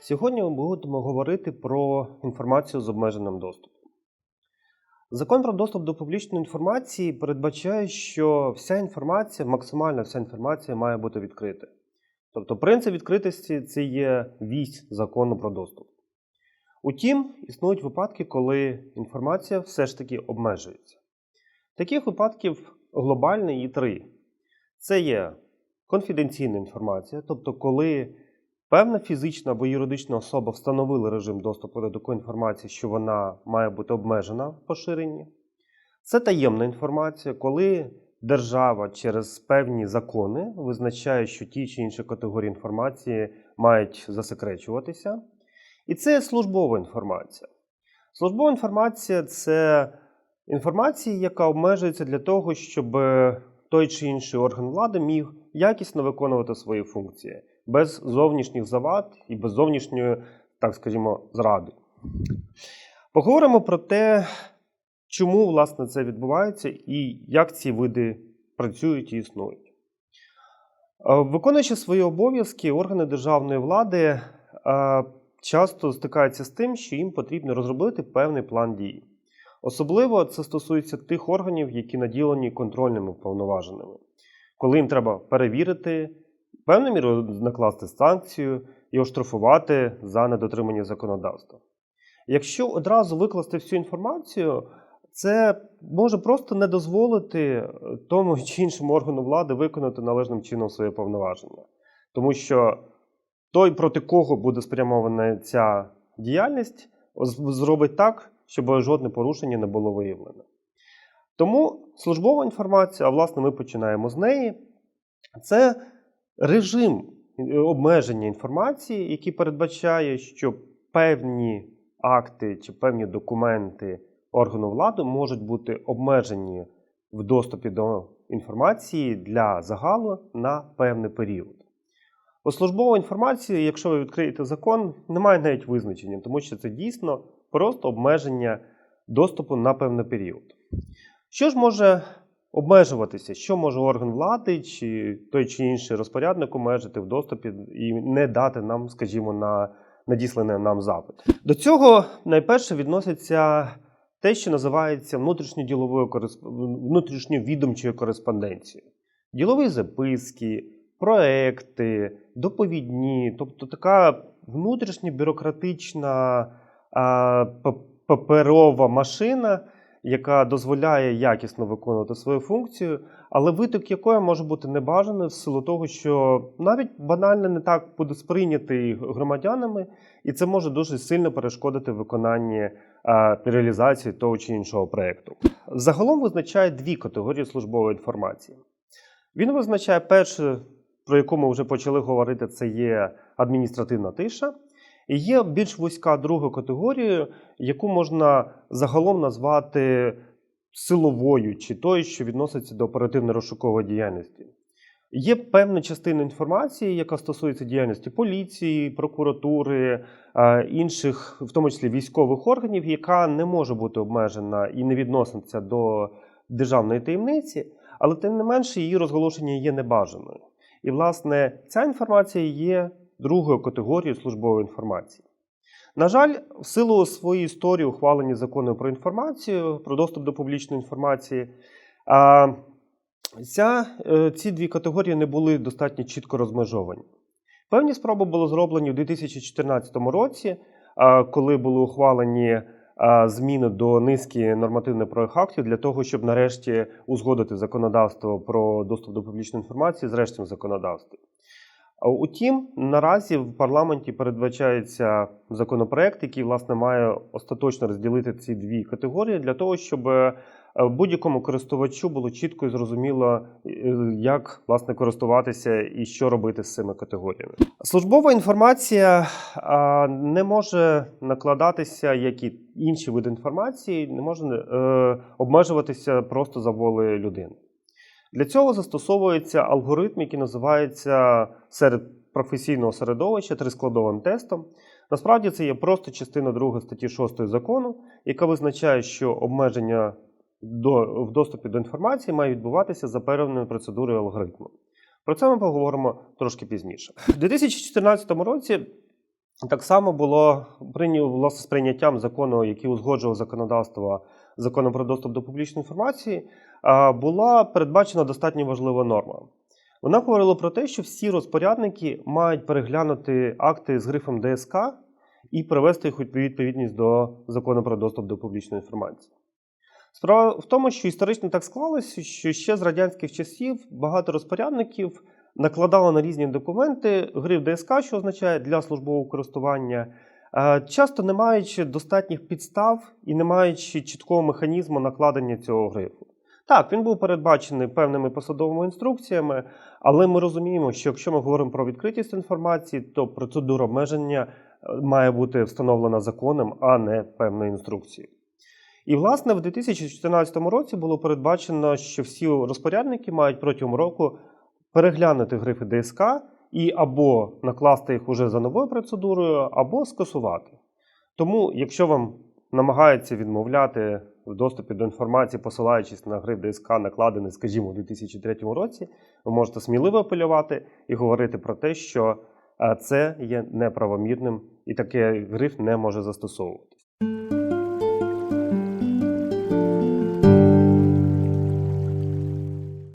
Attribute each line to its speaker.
Speaker 1: Сьогодні ми будемо говорити про інформацію з обмеженим доступом. Закон про доступ до публічної інформації передбачає, що вся інформація, максимально вся інформація має бути відкрита. Тобто принцип відкритості це є вісь закону про доступ. Утім, існують випадки, коли інформація все ж таки обмежується. Таких випадків глобально є три. Це є конфіденційна інформація, тобто коли певна фізична або юридична особа встановила режим доступу до такої інформації, що вона має бути обмежена в поширенні. Це таємна інформація, коли держава через певні закони визначає, що ті чи інші категорії інформації мають засекречуватися. І це службова інформація. Службова інформація це інформація, яка обмежується для того, щоб той чи інший орган влади міг якісно виконувати свої функції без зовнішніх завад і без зовнішньої, так скажімо, зради. Поговоримо про те, чому власне це відбувається і як ці види працюють і існують. Е, Виконуючи свої обов'язки, органи державної влади е, часто стикаються з тим, що їм потрібно розробити певний план дій. Особливо це стосується тих органів, які наділені контрольними повноваженими, коли їм треба перевірити, певною мірою накласти санкцію і оштрафувати за недотримання законодавства. Якщо одразу викласти всю інформацію, це може просто не дозволити тому чи іншому органу влади виконати належним чином своє повноваження. Тому що той, проти кого буде спрямована ця діяльність, зробить так, щоб жодне порушення не було виявлено. Тому службова інформація, а власне, ми починаємо з неї, це режим обмеження інформації, який передбачає, що певні акти чи певні документи органу влади можуть бути обмежені в доступі до інформації для загалу на певний період. У службової інформації, якщо ви відкриєте закон, немає навіть визначення, тому що це дійсно просто обмеження доступу на певний період. Що ж може обмежуватися, що може орган влади чи той чи інший розпорядник обмежити в доступі і не дати нам, скажімо, на надісланий нам запит? До цього найперше відноситься те, що називається внутрішньоділовою внутрішньовідомчою кореспонденцією. Ділові записки, проекти, доповідні, тобто така внутрішня бюрократична паперова машина, яка дозволяє якісно виконувати свою функцію, але виток якої може бути небажаний в силу того, що навіть банально не так буде сприйнятий громадянами, і це може дуже сильно перешкодити виконанні реалізації того чи іншого проєкту. Загалом визначає дві категорії службової інформації. Він визначає перше, про яку ми вже почали говорити, це є адміністративна тиша. І є більш вузька друга категорія, яку можна загалом назвати силовою, чи тою, що відноситься до оперативно-розшукової діяльності. Є певна частина інформації, яка стосується діяльності поліції, прокуратури, інших, в тому числі військових органів, яка не може бути обмежена і не відноситься до державної таємниці, але тим не менше її розголошення є небажаною. І, власне, ця інформація є другою категорією службової інформації. На жаль, в силу своєї історії ухвалені закони про інформацію, про доступ до публічної інформації, ця, е, ці дві категорії не були достатньо чітко розмежовані. Певні спроби були зроблені у 2014 році, коли були ухвалені зміни до низки нормативно-правових актів для того, щоб нарешті узгодити законодавство про доступ до публічної інформації з рештом законодавства. Утім, наразі в парламенті передбачається законопроект, який власне має остаточно розділити ці дві категорії для того, щоб е, будь-якому користувачу було чітко і зрозуміло, е, як власне користуватися і що робити з цими категоріями. Службова інформація не може накладатися, як і інші види інформації, не може е, обмежуватися просто за волею людини. Для цього застосовується алгоритм, який називається серед професійного середовища трискладовим тестом. Насправді це є просто частина 2 статті 6 закону, яка визначає, що обмеження до, в доступі до інформації має відбуватися за певною процедурою алгоритму. Про це ми поговоримо трошки пізніше. У 2014 році Так само було прийнято власне з прийняттям закону, який узгоджував законодавство закону про доступ до публічної інформації, була передбачена достатньо важлива норма. Вона говорила про те, що всі розпорядники мають переглянути акти з грифом ДСК і привести їх у відповідність до закону про доступ до публічної інформації. Справа в тому, що історично так склалося, що ще з радянських часів багато розпорядників накладали на різні документи гриф ДСК, що означає для службового користування, часто не маючи достатніх підстав і не маючи чіткого механізму накладення цього грифу. Так, він був передбачений певними посадовими інструкціями, але ми розуміємо, що якщо ми говоримо про відкритість інформації, то процедура обмеження е, має бути встановлена законом, а не певною інструкцією. І, власне, в 2014 році було передбачено, що всі розпорядники мають протягом року переглянути грифи ДСК і або накласти їх уже за новою процедурою, або скасувати. Тому, якщо вам намагаються відмовляти в доступі до інформації, посилаючись на гриф ДСК, накладений, скажімо, у 2003 році, ви можете сміливо апелювати і говорити про те, що е, це є неправомірним і такий гриф не може застосовувати.